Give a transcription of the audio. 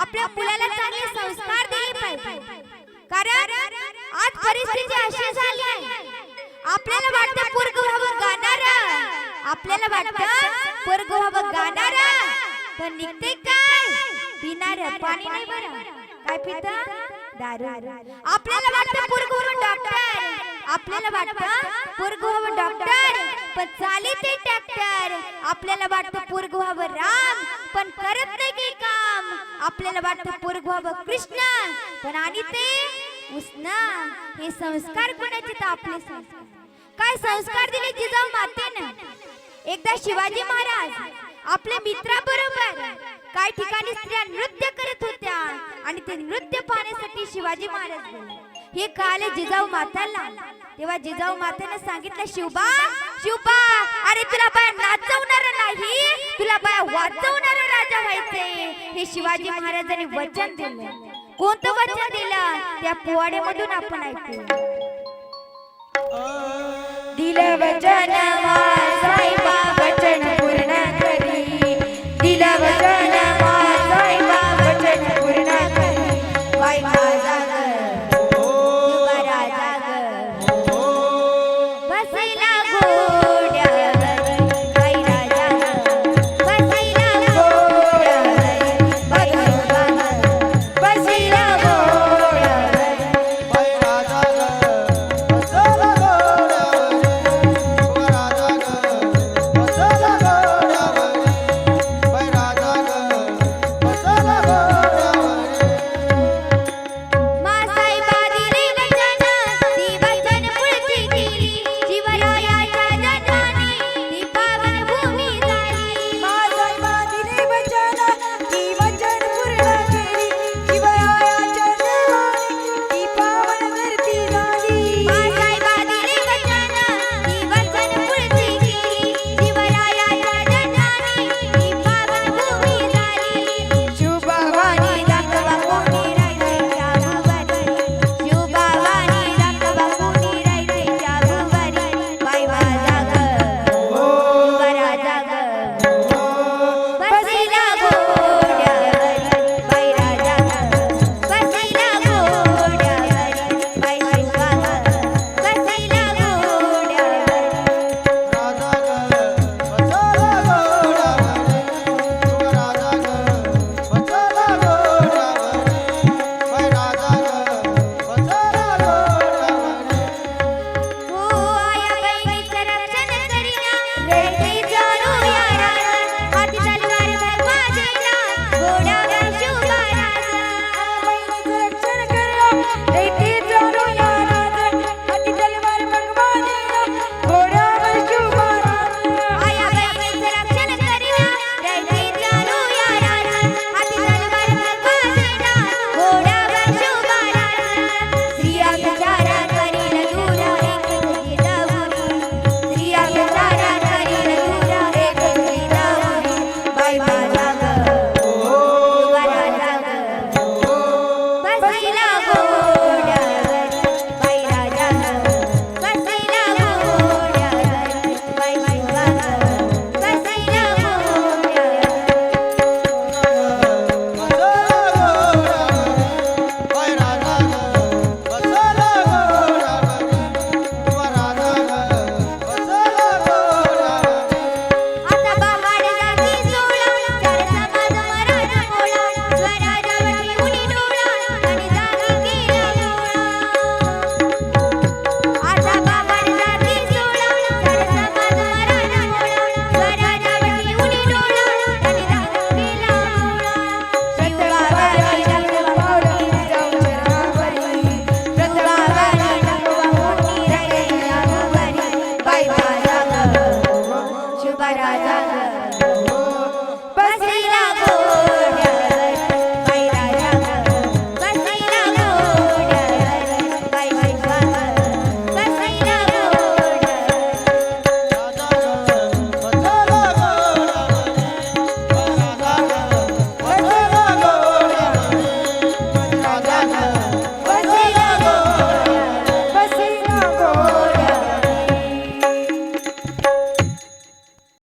आपल्या मुलाला चांगले संस्कार दिले पाहिजे. कारण आज परिस्थिती अशी झाली आहे. आपल्याला वाटतं पोरग व्हावं गाणार आपल्याला वाटतं पोरग व्हावं गाणार पण निघते काय? पिणार पाणी नाही बरं. काय पित? दारू. आपल्याला वाटतं पोरग व्हावं डॉक्टर आपल्याला वाटतं पोरग व्हावं डॉक्टर पण चाली ते ट्रॅक्टर आपल्याला वाटतं पोरग व्हावं राम. पण करत आपल्याला वाटतं पोरग व्हावं कृष्ण. पण आणि ते उष्ण. हे संस्कार कोणाचे तर आपले संस्कार. काय संस्कार दिले जिजाऊ मातेनं? एकदा शिवाजी महाराज आपल्या मित्राबरोबर काही ठिकाणी स्त्रिया नृत्य करत होत्या आणि ते नृत्य पाहण्यासाठी शिवाजी महाराज गेले. हे काले जिजाऊ माताला. तेव्हा जिजाऊ मातेने सांगितलं शिवबा शिवबा अरे तुला बाया नाचवणार नाही. तुला बाया वाचव हे शिवाजी महाराजांनी वचन दिलं. कोणतं वचन दिलं? त्या पोवाड्यामधून आपण ऐकू. दिलं वचन